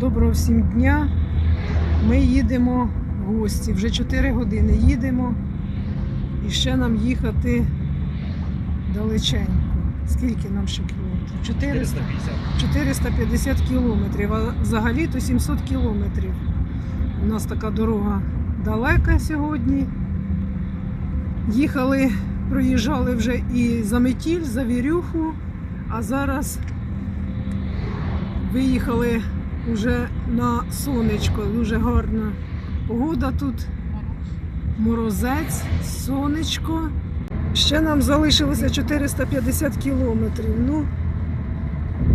Доброго всім дня. Ми їдемо в гості. Вже 4 години їдемо. І ще нам їхати далеченько. Скільки нам ще кілометрів? 400? 450 кілометрів, а взагалі-то 700 кілометрів. У нас така дорога далека сьогодні. Їхали, проїжджали вже і за Метіль, за Вірюху, а зараз виїхали вже на сонечко. Дуже гарна погода тут. Морозець, сонечко. Ще нам залишилося 450 кілометрів. Ну,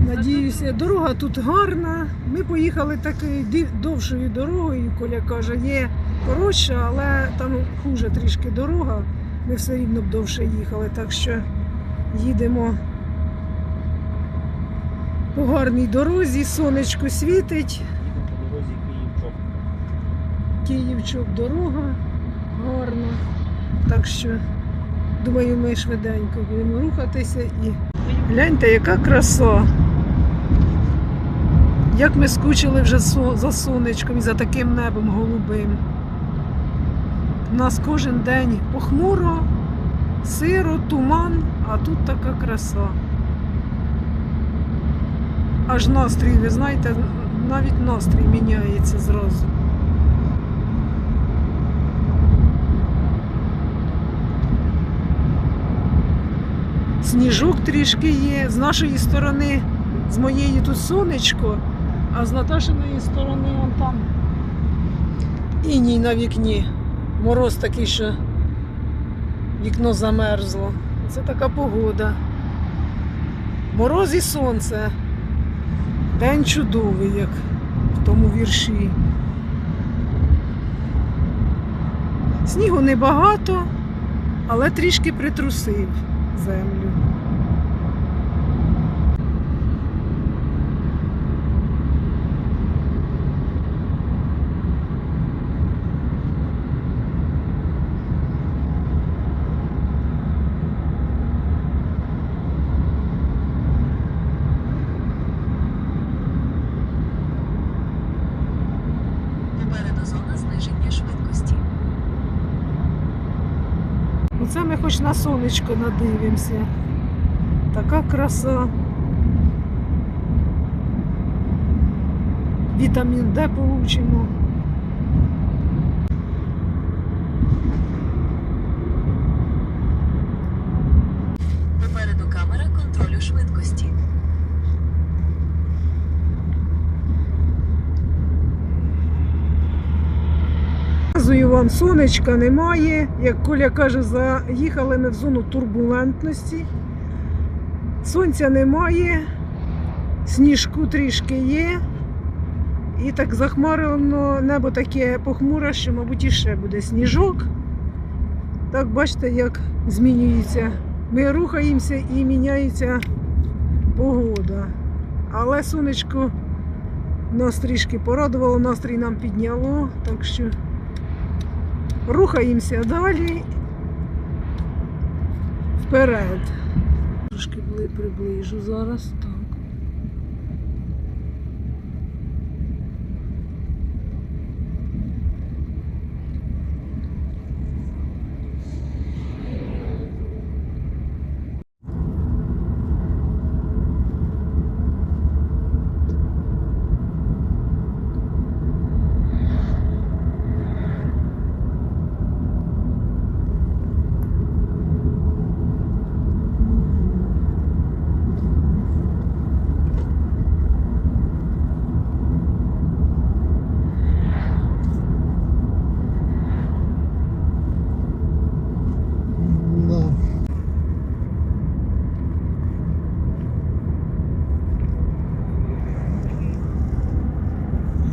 надіюся, дорога тут гарна. Ми поїхали такою довшою дорогою. Коля каже, є коротша, але там хуже трішки дорога. Ми все рівно б довше їхали, так що їдемо по гарній дорозі, сонечко світить, Київчок дорога гарна. Так що, думаю, ми швиденько будемо рухатися і гляньте, яка краса. Як ми скучили вже за сонечком і за таким небом голубим. У нас кожен день похмуро, сиро, туман, а тут така краса. Аж настрій, ви знаєте, навіть настрій міняється зразу. Сніжок трішки є. З нашої сторони, з моєї тут сонечко, а з Наташиної сторони он там іній на вікні. Мороз такий, що вікно замерзло. Це така погода. Мороз і сонце. День чудовий, як в тому вірші. Снігу небагато, але трішки притрусив землю. Хоч на сонечко надивимося. Така краса. Вітамін Д получимо. Вам, сонечка немає. Як Коля каже, заїхали ми в зону турбулентності. Сонця немає, сніжку трішки є. І так захмарено небо таке похмуре, що, мабуть, іще буде сніжок. Так бачите, як змінюється. Ми рухаємося і міняється погода. Але сонечко нас трішки порадувало, настрій нам підняло, так що рухаємося далі. Вперед. Трошки приближу зараз. Так.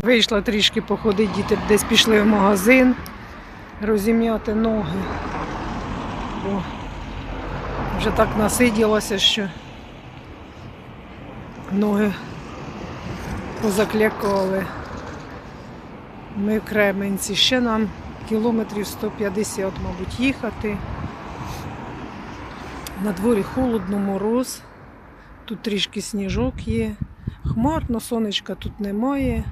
Вийшла трішки походити, діти десь пішли в магазин, розім'яти ноги. Бо вже так насиділося, що ноги позаклякали. Ми в Кременці. Ще нам кілометрів 150, мабуть, їхати. На дворі холодно, мороз. Тут трішки сніжок є. Хмарно, сонечка тут немає.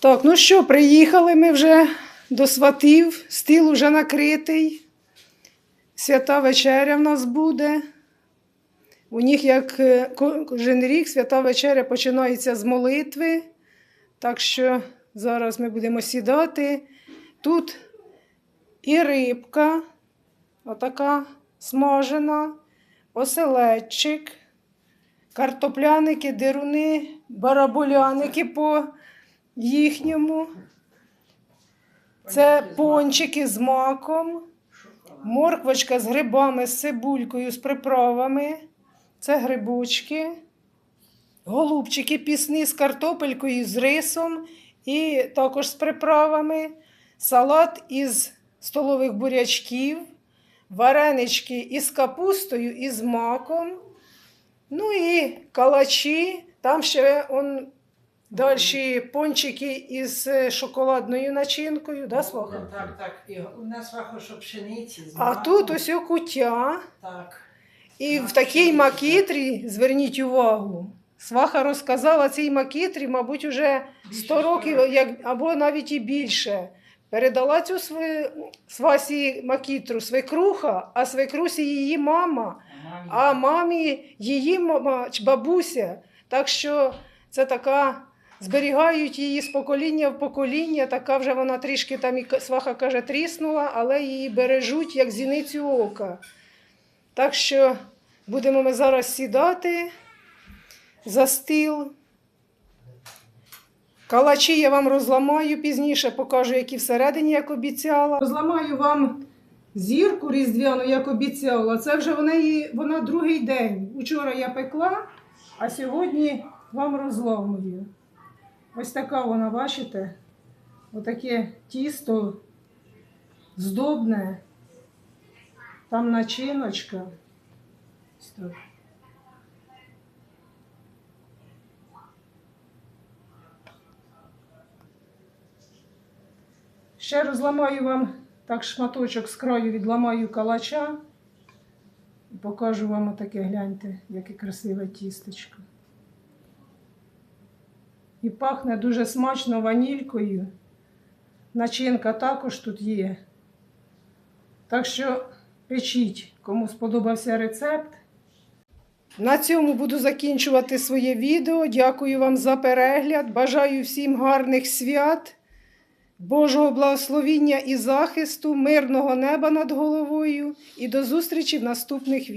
Так, ну що, приїхали ми вже до сватів, стіл уже накритий. Свята вечеря в нас буде. У них, як е, кожен рік, свята вечеря починається з молитви. Так що зараз ми будемо сідати. Тут і рибка, отака смажена, оселедчик, картопляники, дируни, барабуляники по їхньому. Це пончики з маком, морквочка з грибами, з цибулькою, з приправами. Це грибочки, голубчики пісні з картопелькою, з рисом і також з приправами, салат із столових бурячків, варенички із капустою і з маком. Ну і калачі. Там ще он, далі пончики із е, шоколадною начинкою. Да, Сваха? Так, так. І у нас вахо, що пшениці з А маком. тут ось о куття. Так. І в такій макітрі, зверніть увагу, сваха розказала цій макітрі, мабуть, уже 100 років як, або навіть і більше. Передала цю свою, свасі макітру свекруха, а свекрусі її мама, а мамі її мама, бабуся. Так що це така, зберігають її з покоління в покоління, така вже вона трішки там, і сваха каже, тріснула, але її бережуть як зіницю ока. Так що будемо ми зараз сідати за стіл. Калачі я вам розламаю пізніше, покажу, які всередині, як обіцяла. Розламаю вам зірку різдвяну, як обіцяла. Це вже вона, її, вона другий день. Учора я пекла, а сьогодні вам розламую. Ось така вона, бачите? Отаке тісто здобне. Там начиночка. Ще розламаю вам так шматочок з краю відламаю калача. І покажу вам отаке, гляньте, яке красиве тістечко. І пахне дуже смачно ванількою. Начинка також тут є. Так що печіть, кому сподобався рецепт. На цьому буду закінчувати своє відео. Дякую вам за перегляд. Бажаю всім гарних свят, Божого благословіння і захисту, мирного неба над головою. І до зустрічі в наступних відео.